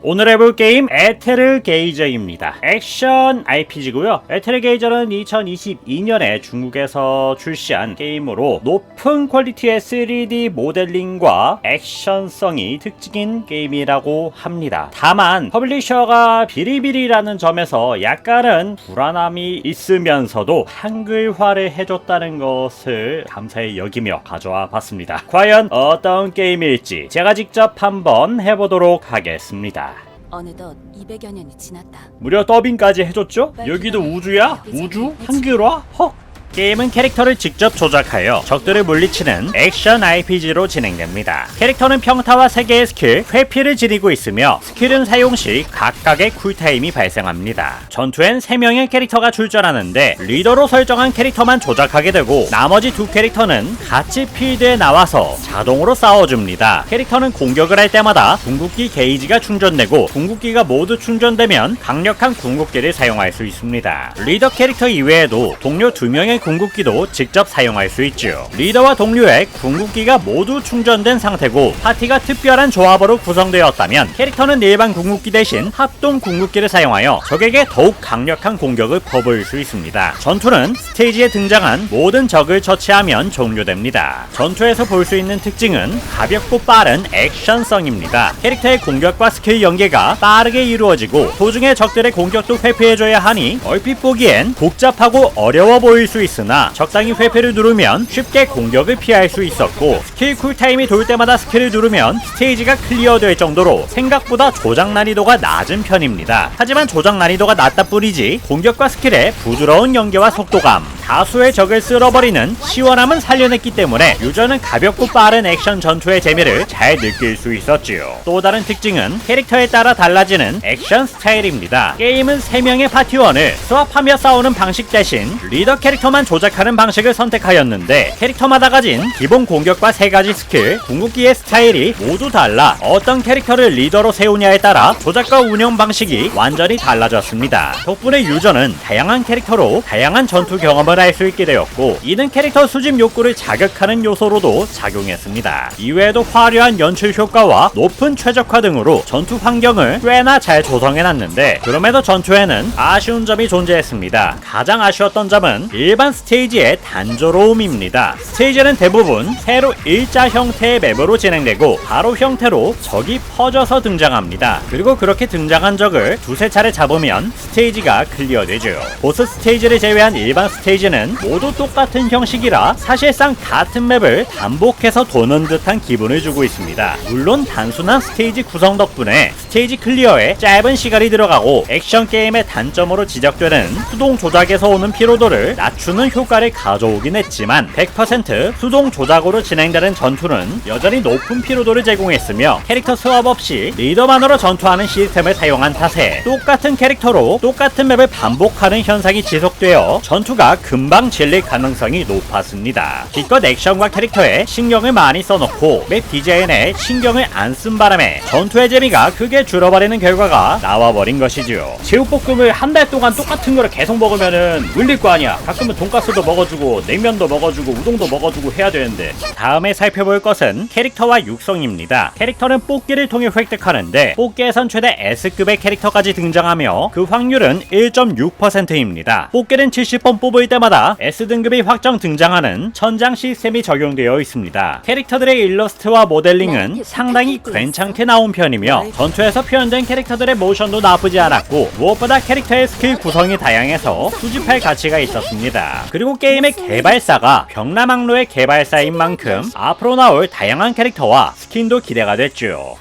오늘 해볼 게임 에테르 게이저입니다. 액션 RPG고요. 에테르 게이저는 2022년에 중국에서 출시한 게임으로 높은 퀄리티의 3D 모델링과 액션성이 특징인 게임이라고 합니다. 다만 퍼블리셔가 비리비리라는 점에서 약간은 불안함이 있으면서도 한글화를 해줬다는 것을 감사히 여기며 가져와 봤습니다. 과연 어떤 게임일지 제가 직접 한번 해보도록 하겠습니다. 어느덧 200여 년이 지났다. 무려 더빙까지 해줬죠? 여기도 우주야? 우주? 한글화? 헉! 게임은 캐릭터를 직접 조작하여 적들을 물리치는 액션 RPG로 진행됩니다. 캐릭터는 평타와 3개의 스킬, 회피를 지니고 있으며 스킬은 사용 시 각각의 쿨타임이 발생합니다. 전투엔 3명의 캐릭터가 출전하는데 리더로 설정한 캐릭터만 조작하게 되고 나머지 두 캐릭터는 같이 필드에 나와서 자동으로 싸워줍니다. 캐릭터는 공격을 할 때마다 궁극기 게이지가 충전되고 궁극기가 모두 충전되면 강력한 궁극기를 사용할 수 있습니다. 리더 캐릭터 이외에도 동료 두 명의 궁극기도 직접 사용할 수 있죠. 리더와 동료의 궁극기가 모두 충전된 상태고 파티가 특별한 조합으로 구성되었다면 캐릭터는 일반 궁극기 대신 합동 궁극기를 사용하여 적에게 더욱 강력한 공격을 퍼부을 수 있습니다. 전투는 스테이지에 등장한 모든 적을 처치하면 종료됩니다. 전투에서 볼 수 있는 특징은 가볍고 빠른 액션성입니다. 캐릭터의 공격과 스킬 연계가 빠르게 이루어지고 도중에 적들의 공격도 회피해줘야 하니 얼핏 보기엔 복잡하고 어려워 보일 수 있 으나 적당히 회피를 누르면 쉽게 공격을 피할 수 있었고 스킬 쿨타임이 돌 때마다 스킬을 누르면 스테이지가 클리어될 정도로 생각보다 조작 난이도가 낮은 편입니다. 하지만 조작 난이도가 낮다 뿐이지 공격과 스킬의 부드러운 연계와 속도감 다수의 적을 쓸어버리는 시원함은 살려냈기 때문에 유저는 가볍고 빠른 액션 전투의 재미를 잘 느낄 수 있었지요. 또 다른 특징은 캐릭터에 따라 달라지는 액션 스타일입니다. 게임은 3명의 파티원을 스왑하며 싸우는 방식 대신 리더 캐릭터만 조작하는 방식을 선택하였는데 캐릭터마다 가진 기본 공격과 3가지 스킬, 궁극기의 스타일이 모두 달라 어떤 캐릭터를 리더로 세우냐에 따라 조작과 운영 방식이 완전히 달라졌습니다. 덕분에 유저는 다양한 캐릭터로 다양한 전투 경험을 할 수 있게 되었고 이는 캐릭터 수집 욕구를 자극하는 요소로도 작용했습니다. 이외에도 화려한 연출 효과와 높은 최적화 등으로 전투 환경을 꽤나 잘 조성해놨는데 그럼에도 전투에는 아쉬운 점이 존재했습니다. 가장 아쉬웠던 점은 일반 스테이지의 단조로움입니다. 스테이지는 대부분 세로 일자 형태의 맵으로 진행되고 바로 형태로 적이 퍼져서 등장합니다. 그리고 그렇게 등장한 적을 두세 차례 잡으면 스테이지가 클리어되죠. 보스 스테이지를 제외한 일반 스테이지 는 모두 똑같은 형식이라 사실상 같은 맵을 반복해서 도는 듯한 기분을 주고 있습니다. 물론 단순한 스테이지 구성 덕분에 스테이지 클리어에 짧은 시간이 들어가고 액션 게임의 단점으로 지적되는 수동 조작에서 오는 피로도를 낮추는 효과를 가져오긴 했지만 100% 수동 조작으로 진행되는 전투는 여전히 높은 피로도를 제공했으며 캐릭터 스왑 없이 리더만으로 전투하는 시스템을 사용한 탓에 똑같은 캐릭터로 똑같은 맵을 반복하는 현상이 지속되어 전투가 금방 질릴 가능성이 높았습니다. 기껏 액션과 캐릭터에 신경을 많이 써놓고 맵 디자인에 신경을 안 쓴 바람에 전투의 재미가 크게 줄어버리는 결과가 나와버린 것이지요. 제육볶음을 한 달 동안 똑같은 거를 계속 먹으면은 물릴 거 아니야. 가끔은 돈가스도 먹어주고 냉면도 먹어주고 우동도 먹어주고 해야 되는데 다음에 살펴볼 것은 캐릭터와 육성입니다. 캐릭터는 뽑기를 통해 획득하는데 뽑기에선 최대 S급의 캐릭터까지 등장하며 그 확률은 1.6%입니다. 뽑기는 70번 뽑을 때 마다 S등급이 확정 등장하는 천장 시스템이 적용되어 있습니다. 캐릭터들의 일러스트와 모델링은 상당히 괜찮게 나온 편이며 전투에서 표현된 캐릭터들의 모션도 나쁘지 않았고 무엇보다 캐릭터의 스킬 구성이 다양해서 수집할 가치가 있었습니다. 그리고 게임의 개발사가 병라망로의 개발사인 만큼 앞으로 나올 다양한 캐릭터와 스킨도 기대가 됐죠.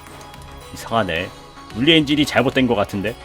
이상하네. 물리 엔진이 잘못된 것 같은데.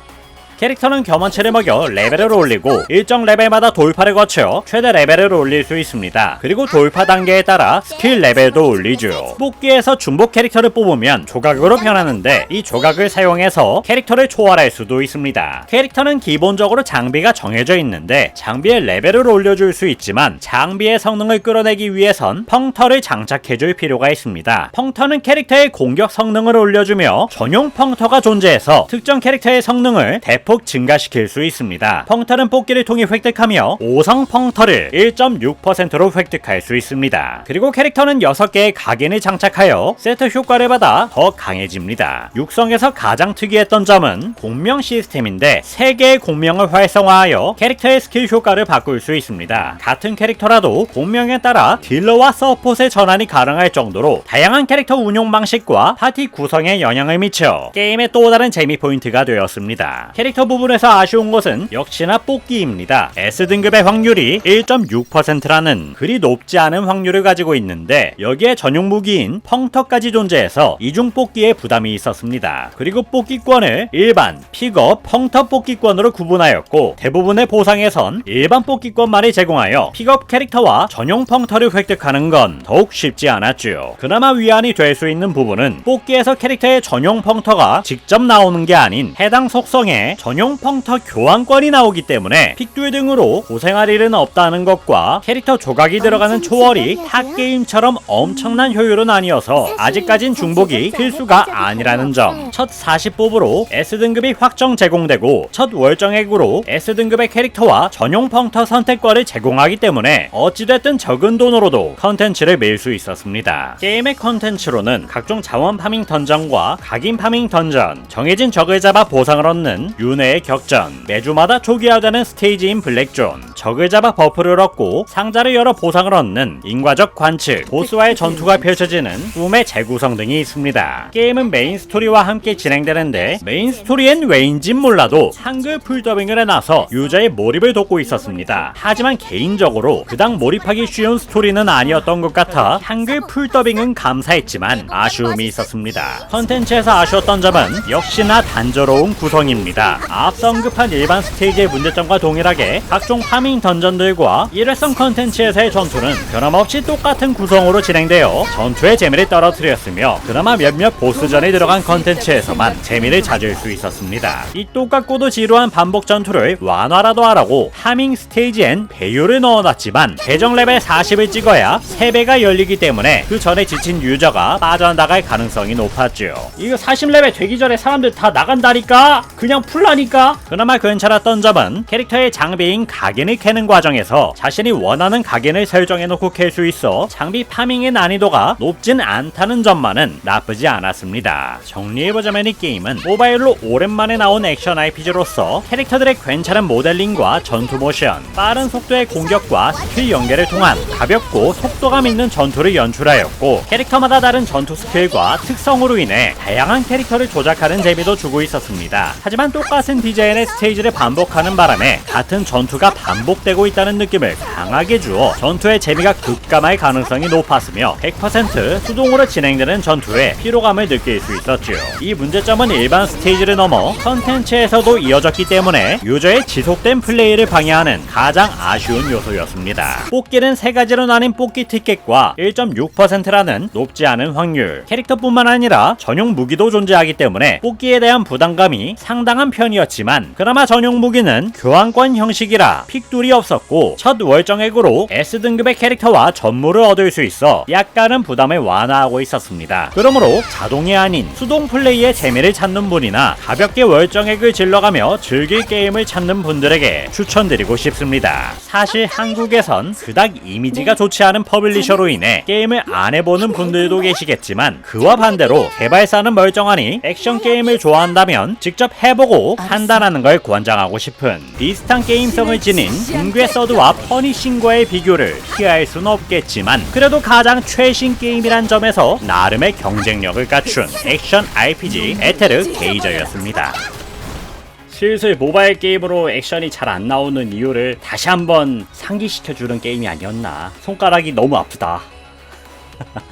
캐릭터는 경험치를 먹여 레벨을 올리고 일정 레벨마다 돌파를 거쳐 최대 레벨을 올릴 수 있습니다. 그리고 돌파 단계에 따라 스킬 레벨도 올리죠. 뽑기에서 중복 캐릭터를 뽑으면 조각으로 변하는데 이 조각을 사용해서 캐릭터를 초월할 수도 있습니다. 캐릭터는 기본적으로 장비가 정해져 있는데 장비의 레벨을 올려줄 수 있지만 장비의 성능을 끌어내기 위해선 펑터를 장착해줄 필요가 있습니다. 펑터는 캐릭터의 공격 성능을 올려주며 전용 펑터가 존재해서 특정 캐릭터의 성능을 대폭 대폭 증가시킬 수 있습니다. 펑터는 뽑기를 통해 획득하며 5성 펑터를 1.6%로 획득할 수 있습니다. 그리고 캐릭터는 6개의 각인을 장착하여 세트 효과를 받아 더 강해집니다. 육성에서 가장 특이했던 점은 공명 시스템인데 3개의 공명을 활성화하여 캐릭터의 스킬 효과를 바꿀 수 있습니다. 같은 캐릭터라도 공명에 따라 딜러와 서폿의 전환이 가능할 정도로 다양한 캐릭터 운용 방식과 파티 구성에 영향을 미쳐 게임의 또 다른 재미 포인트가 되었습니다. 캐릭 터 부분에서 아쉬운 것은 역시나 뽑기입니다. S등급의 확률이 1.6%라는 그리 높지 않은 확률을 가지고 있는데 여기에 전용 무기인 펑터까지 존재해서 이중 뽑기에 부담이 있었습니다. 그리고 뽑기권을 일반, 픽업, 펑터 뽑기권으로 구분하였고 대부분의 보상에선 일반 뽑기권만을 제공하여 픽업 캐릭터와 전용 펑터를 획득하는 건 더욱 쉽지 않았죠. 그나마 위안이 될 수 있는 부분은 뽑기에서 캐릭터의 전용 펑터가 직접 나오는 게 아닌 해당 속성의 전용 펑터 교환권이 나오기 때문에 픽듀 등으로 고생할 일은 없다는 것과 캐릭터 조각이 들어가는 초월이 핫게임처럼 엄청난 효율은 아니어서 아직까진 중복이 필수가 아니라는 점. 첫 40뽑으로 S등급이 확정 제공되고 첫 월정액으로 S등급의 캐릭터와 전용 펑터 선택권을 제공하기 때문에 어찌됐든 적은 돈으로도 컨텐츠를 밀 수 있었습니다. 게임의 컨텐츠로는 각종 자원 파밍 던전과 각인 파밍 던전, 정해진 적을 잡아 보상을 얻는 윤회의 격전, 매주마다 초기화되는 스테이지인 블랙존, 적을 잡아 버프를 얻고 상자를 열어 보상을 얻는 인과적 관측, 보스와의 전투가 펼쳐지는 꿈의 재구성 등이 있습니다. 게임은 메인 스토리와 함께 진행되는데 메인 스토리엔 왜인진 몰라도 한글 풀더빙을 해놔서 유저의 몰입을 돕고 있었습니다. 하지만 개인적으로 그닥 몰입하기 쉬운 스토리는 아니었던 것 같아 한글 풀더빙은 감사했지만 아쉬움이 있었습니다. 컨텐츠에서 아쉬웠던 점은 역시나 단조로운 구성입니다. 앞서 언급한 일반 스테이지의 문제점과 동일하게 각종 파밍 던전들과 일회성 컨텐츠에서의 전투는 변함없이 똑같은 구성으로 진행되어 전투의 재미를 떨어뜨렸으며 그나마 몇몇 보스전에 들어간 컨텐츠에서만 재미를 찾을 수 있었습니다. 이 똑같고도 지루한 반복 전투를 완화라도 하라고 파밍 스테이지엔 배율을 넣어놨지만 계정 레벨 40을 찍어야 3배가 열리기 때문에 그 전에 지친 유저가 빠져나갈 가능성이 높았죠. 이거 40레벨 되기 전에 사람들 다 나간다니까? 그냥 풀라 니까? 그나마 괜찮았던 점은 캐릭터의 장비인 각인을 캐는 과정에서 자신이 원하는 각인을 설정해놓고 캘 수 있어 장비 파밍의 난이도가 높진 않다는 점만은 나쁘지 않았습니다. 정리해보자면 이 게임은 모바일로 오랜만에 나온 액션 RPG로서 캐릭터들의 괜찮은 모델링과 전투 모션, 빠른 속도의 공격과 스킬 연계를 통한 가볍고 속도감 있는 전투를 연출하였고 캐릭터마다 다른 전투 스킬과 특성으로 인해 다양한 캐릭터를 조작하는 재미도 주고 있었습니다. 하지만 똑같 은 디자인의 스테이지를 반복하는 바람에 같은 전투가 반복되고 있다는 느낌을 강하게 주어 전투의 재미가 급감할 가능성이 높았으며 100% 수동으로 진행되는 전투에 피로감을 느낄 수 있었죠. 이 문제점은 일반 스테이지를 넘어 컨텐츠에서도 이어졌기 때문에 유저의 지속된 플레이를 방해하는 가장 아쉬운 요소였습니다. 뽑기는 세 가지로 나뉜 뽑기 티켓과 1.6%라는 높지 않은 확률, 캐릭터뿐만 아니라 전용 무기도 존재하기 때문에 뽑기에 대한 부담감이 상당한 편이 었지만 그나마 전용 무기는 교환권 형식이라 픽둘이 없었고 첫 월정액으로 S등급의 캐릭터와 전무를 얻을 수 있어 약간은 부담을 완화하고 있었습니다. 그러므로 자동이 아닌 수동 플레이의 재미를 찾는 분이나 가볍게 월정액을 질러가며 즐길 게임을 찾는 분들에게 추천드리고 싶습니다. 사실 한국에선 그닥 이미지가 좋지 않은 퍼블리셔로 인해 게임을 안 해보는 분들도 계시겠지만 그와 반대로 개발사는 멀쩡하니 액션 게임을 좋아한다면 직접 해보고 판단하는 걸 권장하고 싶은 비슷한 게임성을 지닌 붕괴 서드와 퍼니싱과의 비교를 피할 수는 없겠지만 그래도 가장 최신 게임이란 점에서 나름의 경쟁력을 갖춘 액션 RPG 에테르 게이저였습니다. 슬슬 모바일 게임으로 액션이 잘 안 나오는 이유를 다시 한번 상기시켜주는 게임이 아니었나. 손가락이 너무 아프다.